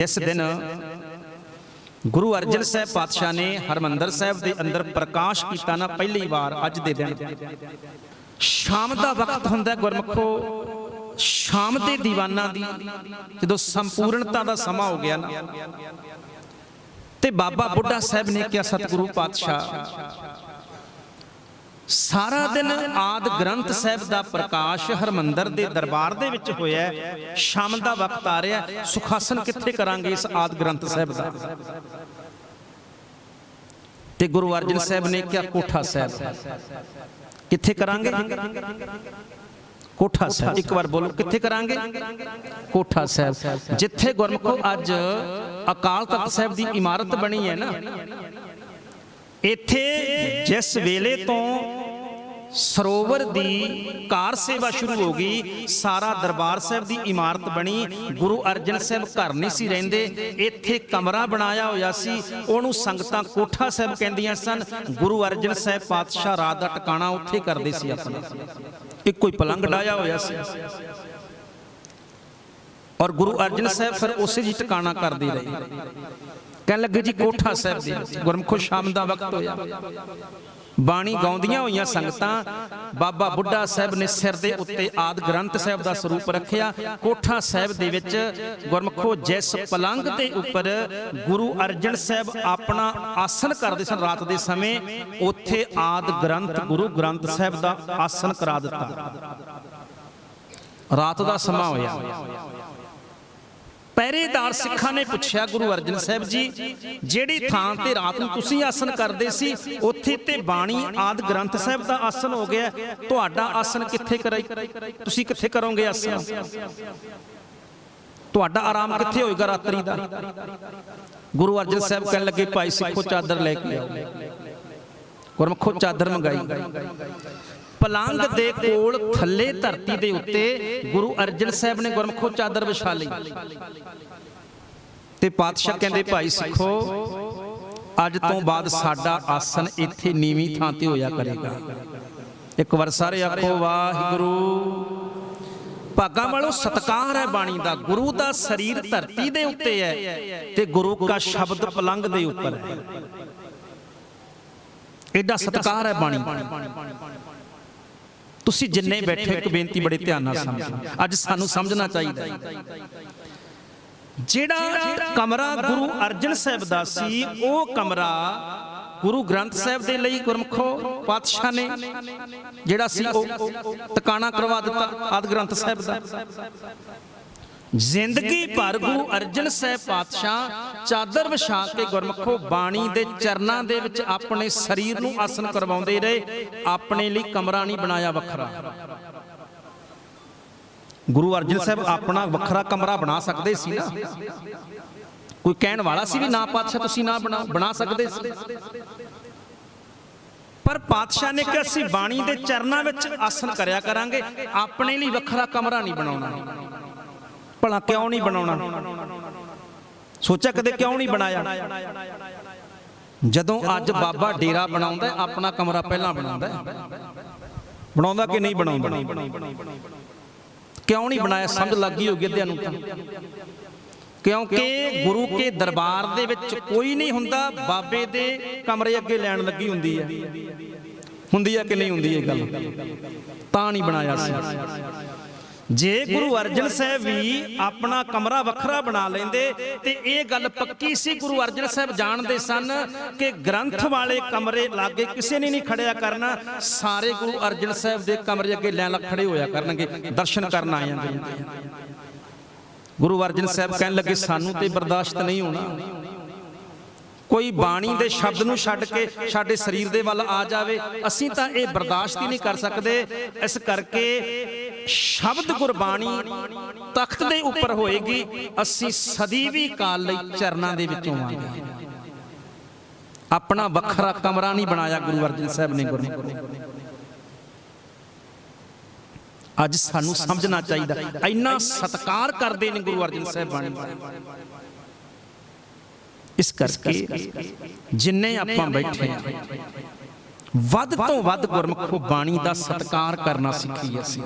ਇਸ ਦਿਨ ਗੁਰੂ ਅਰਜਨ ਸਾਹਿਬ ਪਾਤਸ਼ਾਹ ਨੇ ਹਰਮੰਦਰ ਸਾਹਿਬ ਦੇ ਅੰਦਰ ਪ੍ਰਕਾਸ਼ ਕੀਤਾ ਨਾ ਪਹਿਲੀ ਵਾਰ ਅੱਜ ਦੇ ਦਿਨ। ਸ਼ਾਮ ਦਾ ਵਕਤ ਹੁੰਦਾ ਗੁਰਮਖੋ ਸ਼ਾਮ ਦੇ ਦੀਵਾਨਾਂ ਦੀ ਜਦੋਂ ਸੰਪੂਰਨਤਾ ਦਾ ਸਮਾਂ ਹੋ ਗਿਆ ਨਾ। ਤੇ ਬਾਬਾ ਬੁੱਢਾ ਸਾਹਿਬ ਨੇ ਕਿਹਾ ਸਤਿਗੁਰੂ ਪਾਤਸ਼ਾਹ ਸਾਰਾ ਦਿਨ ਆਦ ਗ੍ਰੰਥ ਸਾਹਿਬ ਦਾ ਪ੍ਰਕਾਸ਼ ਹਰਮੰਦਰ ਦੇ ਦਰਬਾਰ ਦੇ ਵਿੱਚ ਹੋਇਆ ਸ਼ਾਮ ਦਾ ਵਕਤ ਆ ਰਿਹਾ ਸੁਖਾਸਨ ਕਿੱਥੇ ਕਰਾਂਗੇ ਇਸ ਆਦ ਗ੍ਰੰਥ ਸਾਹਿਬ ਦਾ? ਤੇ ਗੁਰੂ ਅਰਜਨ ਸਾਹਿਬ ਨੇ ਕਿਹਾ, ਕੋਠਾ ਸਾਹਿਬ। ਕਿੱਥੇ ਕਰਾਂਗੇ? ਕੋਠਾ ਸਾਹਿਬ। ਇੱਕ ਵਾਰ ਬੋਲੋ, ਕਿੱਥੇ ਕਰਾਂਗੇ? ਕੋਠਾ ਸਾਹਿਬ। ਜਿੱਥੇ ਗੁਰਮਖੋ ਅੱਜ ਅਕਾਲ ਤਖਤ ਸਾਹਿਬ ਦੀ ਇਮਾਰਤ ਬਣੀ ਹੈ ਨਾ, ਇੱਥੇ ਜਿਸ ਵੇਲੇ ਤੋਂ ਸਰੋਵਰ ਦੀ ਕਾਰ ਸੇਵਾ ਸ਼ੁਰੂ ਹੋ ਗਈ। ਸਾਰਾ ਦਰਬਾਰ ਸਾਹਿਬ ਦੀ ਇਮਾਰਤ ਬਣੀ। ਗੁਰੂ ਅਰਜਨ ਸਾਹਿਬ ਘਰ ਨਹੀਂ ਸੀ ਰਹਿੰਦੇ। ਇੱਥੇ ਕਮਰਾ ਬਣਾਇਆ ਹੋਇਆ ਸੀ। ਉਹਨੂੰ ਸੰਗਤਾਂ ਕੋਠਾ ਸਾਹਿਬ ਕਹਿੰਦੀਆਂ ਸਨ। ਗੁਰੂ ਅਰਜਨ ਸਾਹਿਬ ਪਾਤਸ਼ਾਹ ਰਾਤ ਦਾ ਟਿਕਾਣਾ ਉੱਥੇ ਕਰਦੇ ਸੀ ਆਪਣਾ। ਇੱਕੋ ਹੀ ਪਲੰਗ ਡਾਇਆ ਹੋਇਆ ਸੀ। ਔਰ ਗੁਰੂ ਅਰਜਨ ਸਾਹਿਬ ਫਿਰ ਉਸੇ ਜੀ ਟਿਕਾਣਾ ਕਰਦੇ ਰਹੇ। ਕਹਿਣ ਲੱਗੇ ਜੀ ਕੋਠਾ ਸਾਹਿਬ ਦੇ। ਵਿੱਚ ਗੁਰਮਖੋ ਸ਼ਾਮ ਦਾ ਵਕਤ ਹੋਇਆ। ਬਾਣੀ ਗਾਉਂਦੀਆਂ ਹੋਈਆਂ ਸੰਗਤਾਂ ਬਾਬਾ ਬੁੱਢਾ ਸਾਹਿਬ ਨੇ ਸਿਰ ਦੇ ਉੱਤੇ ਆਦ ਗ੍ਰੰਥ ਸਾਹਿਬ ਦਾ ਸਰੂਪ ਰੱਖਿਆ। ਕੋਠਾ ਸਾਹਿਬ ਦੇ ਵਿੱਚ ਗੁਰਮਖੋ ਜਿਸ ਪਲੰਗ ਦੇ ਉੱਪਰ ਗੁਰੂ ਅਰਜਨ ਸਾਹਿਬ ਆਪਣਾ ਆਸਨ ਕਰਦੇ ਸਨ ਰਾਤ ਦੇ ਸਮੇਂ, ਉੱਥੇ ਆਦ ਗ੍ਰੰਥ, ਗੁਰੂ ਗ੍ਰੰਥ ਸਾਹਿਬ ਦਾ ਆਸਨ ਕਰਾ ਦਿੱਤਾ। ਰਾਤ ਦਾ ਸਮਾਂ ਹੋਇਆ। ਪਹਿਰੇਦਾਰ ਸਿੱਖਾਂ ਨੇ ਪੁੱਛਿਆ ਗੁਰੂ ਅਰਜਨ ਸਾਹਿਬ ਜੀ, ਜਿਹੜੀ ਥਾਂ ਤੇ ਰਾਤ ਨੂੰ ਤੁਸੀਂ ਆਸਨ ਕਰਦੇ ਸੀ, ਉੱਥੇ ਤੇ ਬਾਣੀ ਆਦ ਗ੍ਰੰਥ ਸਾਹਿਬ ਦਾ ਆਸਨ ਹੋ ਗਿਆ। ਤੁਹਾਡਾ ਆਸਨ ਕਿੱਥੇ ਕਰਾਈ? ਤੁਸੀਂ ਕਿੱਥੇ ਕਰੋਗੇ ਆਸਨ ਤੁਹਾਡਾ ਆਰਾਮ ਕਿੱਥੇ ਹੋਏਗਾ ਰਾਤਰੀ ਦਾ? ਗੁਰੂ ਅਰਜਨ ਸਾਹਿਬ ਕਹਿਣ ਲੱਗੇ, ਭਾਈ ਸਿੱਖੋ ਚਾਦਰ ਲੈ ਕੇ ਆਓ। ਗੁਰਮਖੋ ਚਾਦਰ ਮੰਗਾਈ। ਪਲੰਗ ਦੇ ਕੋਲ ਥੱਲੇ ਧਰਤੀ ਦੇ ਉੱਤੇ ਗੁਰੂ ਅਰਜਨ ਸਾਹਿਬ ਨੇ ਗੁਰਮਖੋ ਚਾਦਰ ਵਿਛਾ ਲਈ। ਤੇ ਪਾਤਸ਼ਾਹ ਕਹਿੰਦੇ, ਭਾਈ ਸਿੱਖੋ, ਅੱਜ ਤੋਂ ਬਾਅਦ ਸਾਡਾ ਆਸਨ ਇੱਥੇ ਨੀਵੀਂ ਥਾਂ ਤੇ ਹੋਇਆ ਕਰੇਗਾ। ਇੱਕ ਵਾਰ ਸਾਰੇ ਆਖੋ, ਵਾਹਿਗੁਰੂ, ਭਾਗਾਂ ਵਾਲੋ ਸਤਕਾਰ ਹੈ ਬਾਣੀ ਦਾ। ਗੁਰੂ ਦਾ ਸਰੀਰ ਧਰਤੀ ਦੇ ਉੱਤੇ ਹੈ ਤੇ ਗੁਰੂ ਦਾ ਸ਼ਬਦ ਪਲੰਗ ਦੇ ਉੱਪਰ ਹੈ। ਐਡਾ ਸਤਕਾਰ ਹੈ ਬਾਣੀ। ਤੁਸੀਂ ਜਿੰਨੇ ਬੈਠੇ ਇੱਕ ਬੇਨਤੀ ਬੜੇ ਧਿਆਨ ਨਾਲ ਸਮਝੋ। ਅੱਜ ਸਾਨੂੰ ਸਮਝਣਾ ਚਾਹੀਦਾ ਜਿਹੜਾ ਕਮਰਾ ਗੁਰੂ ਅਰਜਨ ਸਾਹਿਬ ਦਾ ਸੀ, ਉਹ ਕਮਰਾ ਗੁਰੂ ਗ੍ਰੰਥ ਸਾਹਿਬ ਦੇ ਲਈ ਗੁਰਮਖੋ ਪਾਤਸ਼ਾਹ ਨੇ ਜਿਹੜਾ ਸੀ, ਉਹ ਟਿਕਾਣਾ ਕਰਵਾ ਦਿੱਤਾ ਆਦ ਗ੍ਰੰਥ ਸਾਹਿਬ ਦਾ। ਜ਼ਿੰਦਗੀ ਭਰ ਗੁਰੂ ਅਰਜਨ ਸਾਹਿਬ ਪਾਤਸ਼ਾਹ ਚਾਦਰ ਵਿਛਾ ਕੇ ਗੁਰਮਖੋ ਬਾਣੀ ਦੇ ਚਰਨਾਂ ਦੇ ਵਿੱਚ ਆਪਣੇ ਸਰੀਰ ਨੂੰ ਆਸਨ ਕਰਵਾਉਂਦੇ ਰਹੇ ਆਪਣੇ ਲਈ ਕਮਰਾ ਨਹੀਂ ਬਣਾਇਆ ਵੱਖਰਾ। ਗੁਰੂ ਅਰਜਨ ਸਾਹਿਬ ਆਪਣਾ ਵੱਖਰਾ ਕਮਰਾ ਬਣਾ ਸਕਦੇ ਸੀ ਨਾ? ਕੋਈ ਕਹਿਣ ਵਾਲਾ ਸੀ ਵੀ ਨਾ ਪਾਤਸ਼ਾਹ ਤੁਸੀਂ ਨਾ ਬਣਾਓ ਬਣਾ ਸਕਦੇ ਸੀ? ਪਰ ਪਾਤਸ਼ਾਹ ਨੇ ਕਿਹਾ ਅਸੀਂ ਬਾਣੀ ਦੇ ਚਰਨਾਂ ਵਿੱਚ ਆਸਨ ਕਰਿਆ ਕਰਾਂਗੇ ਆਪਣੇ ਲਈ ਵੱਖਰਾ ਕਮਰਾ ਨਹੀਂ ਬਣਾਉਣਾ। ਭਲਾ ਕਿਉਂ ਨਹੀਂ ਬਣਾਉਣਾ? ਸੋਚਿਆ ਕਦੇ ਕਿਉਂ ਨਹੀਂ ਬਣਾਇਆ? ਜਦੋਂ ਅੱਜ ਬਾਬਾ ਡੇਰਾ ਬਣਾਉਂਦਾ, ਆਪਣਾ ਕਮਰਾ ਪਹਿਲਾਂ ਬਣਾਉਂਦਾ। ਬਣਾਉਂਦਾ ਕਿ ਨਹੀਂ ਬਣਾਉਂਦਾ? ਕਿਉਂ ਨਹੀਂ ਬਣਾਇਆ? ਸਮਝ ਲੱਗ ਗਈ ਹੋਗੀ ਅੱਧਿਆਂ ਨੂੰ ਤਾਂ। ਕਿਉਂਕਿ ਗੁਰੂ ਕੇ ਦਰਬਾਰ ਦੇ ਵਿੱਚ ਕੋਈ ਨਹੀਂ ਹੁੰਦਾ, ਬਾਬੇ ਦੇ ਕਮਰੇ ਅੱਗੇ ਲੈਣ ਲੱਗੀ ਹੁੰਦੀ ਹੈ। ਹੁੰਦੀ ਹੈ ਕਿ ਨਹੀਂ ਹੁੰਦੀ ਇਹ ਗੱਲ? ਤਾਂ ਨਹੀਂ ਬਣਾਇਆ ਸੀ। ਜੇ ਗੁਰੂ ਅਰਜਨ ਸਾਹਿਬ ਵੀ ਆਪਣਾ ਕਮਰਾ ਵੱਖਰਾ ਬਣਾ ਲੈਂਦੇ ਤੇ ਇਹ ਗੱਲ ਪੱਕੀ ਸੀ ਗੁਰੂ ਅਰਜਨ ਸਾਹਿਬ ਜਾਣਦੇ ਸਨ ਕਿ ਗ੍ਰੰਥ ਵਾਲੇ ਕਮਰੇ ਲਾਗੇ ਕਿਸੇ ਨੇ ਨਹੀਂ ਖੜਿਆ ਕਰਨਾ ਸਾਰੇ ਗੁਰੂ ਅਰਜਨ ਸਾਹਿਬ ਦੇ ਕਮਰੇ ਅੱਗੇ ਲੈਣ ਲੱਗ ਖੜੇ ਹੋਇਆ ਕਰਨਗੇ ਦਰਸ਼ਨ ਕਰਨ ਆ ਜਾਂਦੇ ਗੁਰੂ ਅਰਜਨ ਸਾਹਿਬ ਕਹਿਣ ਲੱਗੇ ਸਾਨੂੰ ਤੇ ਬਰਦਾਸ਼ਤ ਨਹੀਂ ਹੋਣਾ। ਕੋਈ ਬਾਣੀ ਦੇ ਸ਼ਬਦ ਨੂੰ ਛੱਡ ਕੇ ਸਾਡੇ ਸਰੀਰ ਦੇ ਵੱਲ ਆ ਜਾਵੇ ਅਸੀਂ ਤਾਂ ਇਹ ਬਰਦਾਸ਼ਤ ਹੀ ਨਹੀਂ ਕਰ ਸਕਦੇ। ਇਸ ਕਰਕੇ ਸ਼ਬਦ ਗੁਰਬਾਣੀ ਤਖਤ ਦੇ ਉੱਪਰ ਹੋਏਗੀ। ਅਸੀਂ ਸਦੀ ਕਾਲ ਲਈ ਚਰਨਾਂ ਦੇ ਵਿੱਚ ਹੋਵਾਂਗੇ ਆਪਣਾ ਵੱਖਰਾ ਕਮਰਾ ਨਹੀਂ ਬਣਾਇਆ ਗੁਰੂ ਅਰਜਨ ਸਾਹਿਬ ਨੇ ਗੁਰੂ ਅੱਜ ਸਾਨੂੰ ਸਮਝਣਾ ਚਾਹੀਦਾ। ਇੰਨਾ ਸਤਕਾਰ ਕਰਦੇ ਨੇ ਗੁਰੂ ਅਰਜਨ ਸਾਹਿਬ ਬਾਣੀ ਦਾ। ਇਸ ਕਰਕੇ ਜਿੰਨੇ ਆਪਾਂ ਬੈਠੇ ਆ ਵੱਧ ਤੋਂ ਵੱਧ ਗੁਰਮੁਖੋ ਬਾਣੀ ਦਾ ਸਤਕਾਰ ਕਰਨਾ ਸਿੱਖੀ ਅਸੀਂ।